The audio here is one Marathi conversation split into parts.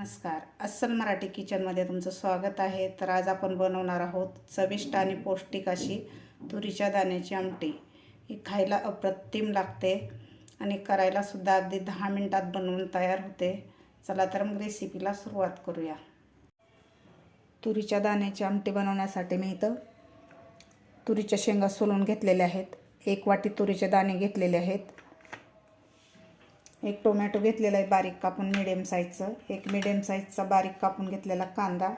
नमस्कार. अस्सल मराठी किचनमध्ये तुमचं स्वागत आहे. तर आज आपण बनवणार आहोत चविष्ट आणि पौष्टिक अशी तुरीच्या दाण्याची आमटी. ही खायला अप्रतिम लागते आणि करायला सुद्धा अगदी दहा मिनटात बनवून तयार होते. चला तर मग रेसिपीला सुरुवात करूया. तुरीच्या दाण्याची आमटी बनवण्यासाठी मी इथं तुरीच्या शेंगा सोलून घेतलेल्या आहेत. एक वाटी तुरीचे दाणे घेतलेले आहेत. एक टोमॅटो घेतलेला आहे बारीक कापून मिडियम साईजचं एक मिडियम साईजचा बारीक कापून घेतलेला कांदा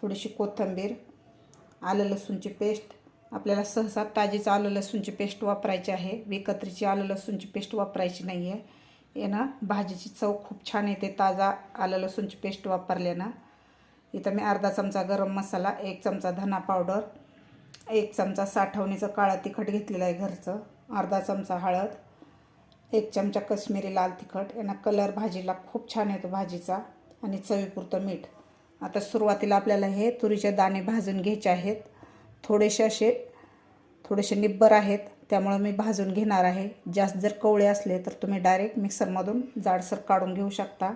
थोडीशी कोथिंबीर आलं लसूणची पेस्ट. आपल्याला सहसा ताजीचं आलं लसूणची पेस्ट वापरायची आहे. विकत्रीची आलं लसूणची पेस्ट वापरायची नाही आहे यानं भाजीची चव खूप छान येते. ताजा आलं लसूणची पेस्ट वापरल्यानं. इथं मी अर्धा चमचा गरम मसाला एक चमचा धना पावडर एक चमचा साठवणीचं काळा तिखट घेतलेलं आहे घरचं अर्धा चमचा हळद एक चमचा कश्मीरी लाल तिखट यांना कलर भाजीला खूप छान येतो भाजीचा आणि चवीपुरतं मीठ. आता सुरुवातीला आपल्याला हे तुरीचे दाणे भाजून घ्यायचे आहेत. थोडेसे असे थोडेसे निब्बर आहेत त्यामुळं मी भाजून घेणार आहे. जास्त जर कवळे असले तर तुम्ही डायरेक्ट मिक्सरमधून जाडसर काढून घेऊ शकता.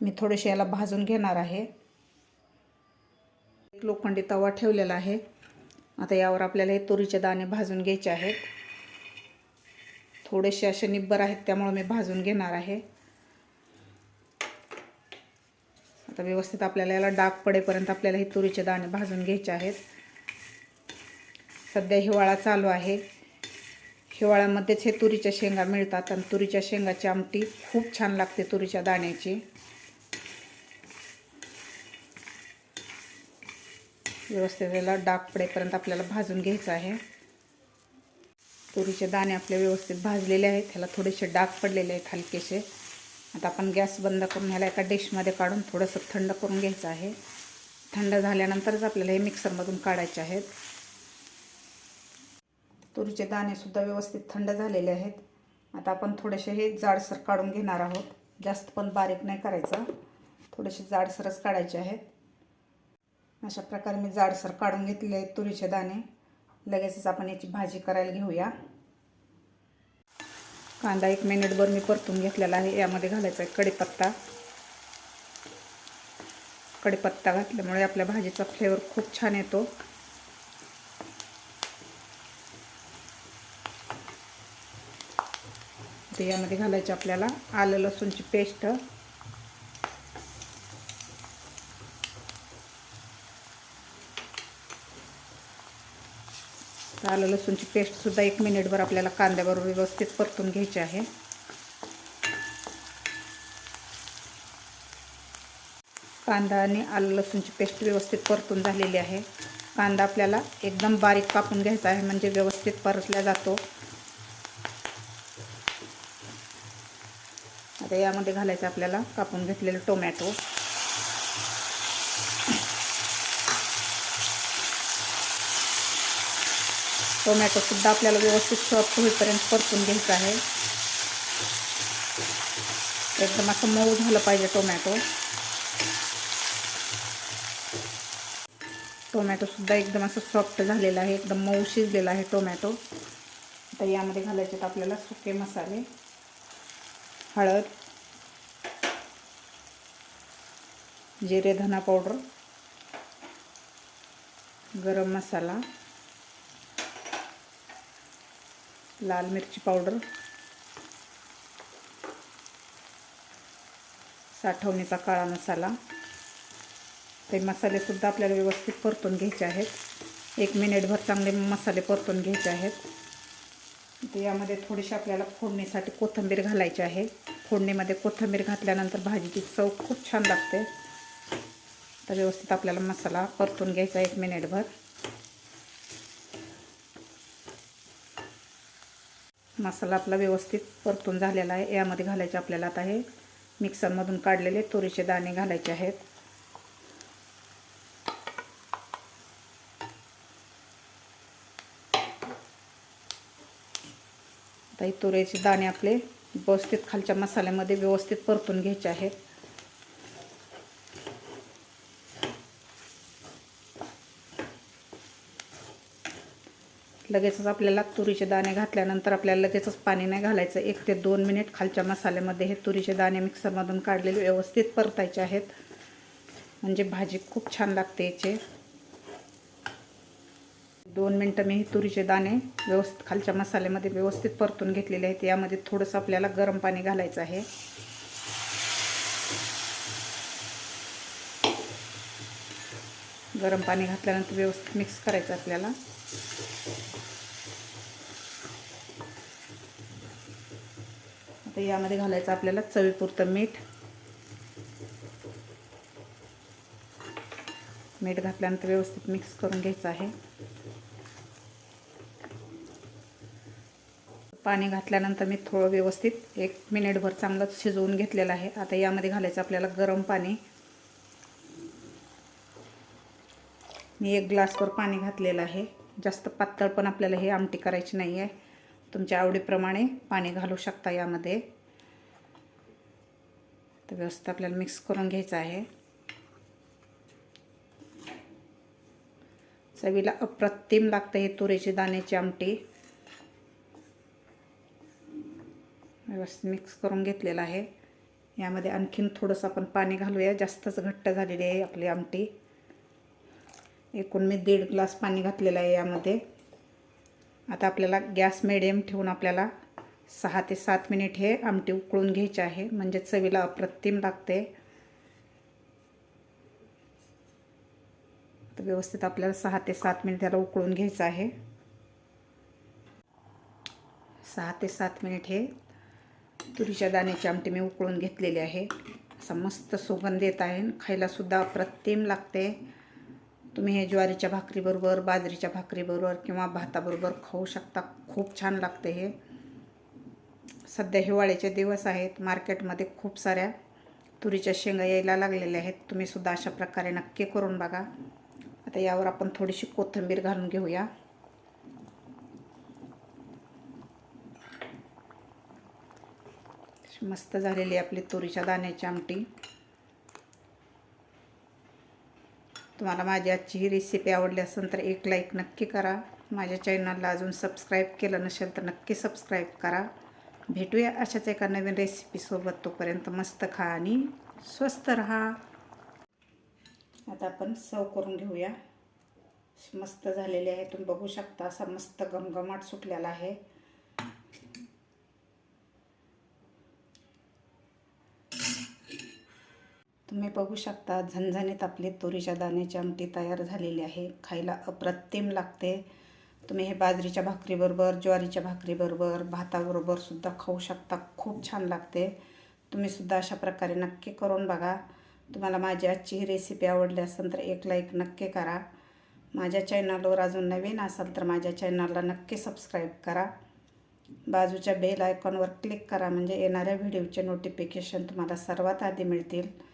मी थोडेसे याला भाजून घेणार आहे. एक लोखंडी तवा ठेवलेला आहे. आता यावर आपल्याला हे तुरीचे दाणे भाजून घ्यायचे आहेत. थोडेसे असे निब्बर आहेत त्यामुळे मी भाजून घेणार आहे. आता व्यवस्थित आपल्याला याला डाग पडेपर्यंत आपल्याला हे तुरीचे दाणे भाजून घ्यायचे आहेत. सध्या हिवाळा चालू आहे. हिवाळ्यामध्येच हे तुरीच्या शेंगा मिळतात आणि तुरीच्या शेंगाची आमटी खूप छान लागते तुरीच्या दाण्याची. व्यवस्थित याला डाग पडेपर्यंत आपल्याला भाजून घ्यायचं आहे. तुरीचे दाणे आपले व्यवस्थित भाजलेले आहेत. ह्याला थोडेसे डाग पडलेले आहेत हलकेसे. आता आपण गॅस बंद करून ह्याला एका डिशमध्ये काढून थोडंसं थंड करून घ्यायचं आहे. थंड झाल्यानंतरच आपल्याला हे मिक्सरमधून काढायचे आहेत. तुरीचे दाणेसुद्धा व्यवस्थित थंड झालेले आहेत. आता आपण थोडेसे हे जाडसर काढून घेणार आहोत. जास्त पण बारीक नाही करायचं. थोडेसे जाडसरच काढायचे आहेत. अशा प्रकारे मी जाडसर काढून घेतलेले आहेत तुरीचे दाणे. लगेचच आपण याची भाजी करायला घेऊया. कांदा एक मिनिटभर मी परतून घेतलेला आहे. यामध्ये घालायचा आहे कढीपत्ता. कढीपत्ता घातल्यामुळे आपल्या भाजीचा फ्लेवर खूप छान येतो. ते यामध्ये घालायचं आपल्याला आलं लसूणची पेस्ट. आलं लसूणची पेस्टसुद्धा एक मिनिटभर आपल्याला कांद्याबरोबर व्यवस्थित परतून घ्यायची आहे. कांदा आणि आलं लसूणची पेस्ट व्यवस्थित परतून झालेली आहे. कांदा आपल्याला एकदम बारीक कापून घ्यायचा आहे म्हणजे व्यवस्थित परतला जातो. आता यामध्ये घालायचं आपल्याला कापून घेतलेलं टोमॅटो टोमॅटोसुद्धा आपल्याला व्यवस्थित सॉफ्ट होईपर्यंत परतून घ्यायचं आहे. एकदम असं मऊ झालं पाहिजे टोमॅटो. टोमॅटोसुद्धा एकदम असं सॉफ्ट झालेलं आहे एकदम मऊ शिजलेला आहे टोमॅटो. आता यामध्ये घालायचे आपल्याला सुके मसाले हळद जिरे धना पावडर गरम मसाला. लाल मिरची पावडर साठवणीचा काळा मसाला. ते मसालेसुद्धा आपल्याला व्यवस्थित परतून घ्यायचे आहेत. एक मिनिटभर चांगले मसाले परतून घ्यायचे आहेत. यामध्ये थोडीशी आपल्याला फोडणीसाठी कोथिंबीर घालायची आहे. फोडणीमध्ये कोथिंबीर घातल्यानंतर भाजीची चव खूप छान लागते. तर व्यवस्थित आपल्याला मसाला परतून घ्यायचा एक मिनिटभर. मसाला आपला व्यवस्थित परतून झालेला आहे. यामध्ये घालायचे आपल्याला आता हे मिक्सरमधून काढलेले तुरीचे दाणे घालायचे आहेत. आता हे तुरीचे दाणे आपले व्यवस्थित खालच्या मसाल्यामध्ये व्यवस्थित परतून घ्यायचे आहेत. लगेचच आपल्याला तुरीचे दाणे घातल्यानंतर आपल्याला लगेचच पाणी नाही घालायचं. एक ते दोन मिनिट खालच्या मसाल्यामध्ये हे तुरीचे दाणे मिक्सरमधून काढलेले व्यवस्थित परतायचे आहेत. म्हणजे भाजी खूप छान लागते याचे. दोन मिनटं मी तुरीचे दाणे व्यवस्थित खालच्या मसाल्यामध्ये व्यवस्थित परतून घेतलेले आहेत. यामध्ये थोडंसं आपल्याला गरम पाणी घालायचं आहे. गरम पाणी घातल्यानंतर व्यवस्थित मिक्स करायचं आपल्याला. आता यामध्ये घालायचं आपल्याला चवीपुरतं मीठ. मीठ घातल्यानंतर व्यवस्थित मिक्स करून घ्यायचं आहे. पाणी घातल्यानंतर मी थोडं व्यवस्थित एक मिनिटभर चांगलं शिजवून घेतलेलं आहे. आता यामध्ये घालायचं आपल्याला गरम पाणी. मी एक ग्लासवर पाणी घातलेलं आहे. जास्त पातळ पण आपल्याला हे आमटी करायची नाही आहे तुमच्या आवडीप्रमाणे पाणी घालू शकता यामध्ये. तर व्यवस्थित आपल्याला मिक्स करून घ्यायचं आहे. चवीला अप्रतिम लागतं हे तुरीची दाण्याची आमटी. व्यवस्थित मिक्स करून घेतलेलं आहे. यामध्ये आणखीन थोडंसं आपण पाणी घालूया. जास्तच घट्ट झालेली आहे आपली आमटी. एकूण मी दीड ग्लास पाणी घातलेलं आहे यामध्ये. आता आपल्याला गॅस मिडियम ठेवून आपल्याला सहा ते सात मिनिट हे आमटी उकळून घ्यायचे आहे. म्हणजे चवीला अप्रतिम लागते. तर व्यवस्थित आपल्याला सहा ते सात मिनिट त्याला उकळून घ्यायचं आहे. सहा ते सात मिनिट हे तुरीच्या दाण्याची आमटी मी उकळून घेतलेली आहे. असा मस्त सुगंध येत आहे खायलासुद्धा अप्रतिम लागते. तुम्ही हे ज्वारीच्या भाकरीबरोबर बाजरीच्या भाकरीबरोबर किंवा भाताबरोबर खाऊ शकता. खूप छान लागते हे. सध्या हिवाळ्याचे दिवस आहेत. मार्केटमध्ये खूप साऱ्या तुरीच्या शेंगा यायला लागलेल्या आहेत. तुम्हीसुद्धा अशा प्रकारे नक्की करून बघा. आता यावर आपण थोडीशी कोथिंबीर घालून घेऊया. मस्त झालेली आपली तुरीच्या दाण्याची आमटी. तुम्हाला माझी आजची ही रेसिपी आवडली असेल तर एक लाईक नक्की करा. माझ्या चॅनलला अजून सबस्क्राईब केलं नसेल तर नक्की सबस्क्राईब करा. भेटूया अशाच एका नवीन रेसिपीसोबत तोपर्यंत मस्त खा आणि स्वस्त राहा. आता आपण सर्व करून घेऊया. मस्त झालेले आहे. तुम्ही बघू शकता असा मस्त गमगमाट सुटलेला आहे. तुम्ही बघू शकता झणझणीत आपली तुरीच्या दाण्याची आमटी तयार झालेली आहे. खायला अप्रतिम लागते. तुम्ही हे बाजरीच्या भाकरीबरोबर ज्वारीच्या भाकरीबरोबर भाताबरोबर सुद्धा खाऊ शकता. खूप छान लागते. तुम्हीसुद्धा अशा प्रकारे नक्की करून बघा. तुम्हाला माझी आजची ही रेसिपी आवडली असेल तर एक लाईक नक्की करा. माझ्या चॅनलवर अजून नवीन असाल तर माझ्या चॅनलला नक्की सबस्क्राईब करा. बाजूच्या बेल आयकॉनवर क्लिक करा. म्हणजे येणाऱ्या व्हिडिओचे नोटिफिकेशन तुम्हाला सर्वात आधी मिळतील.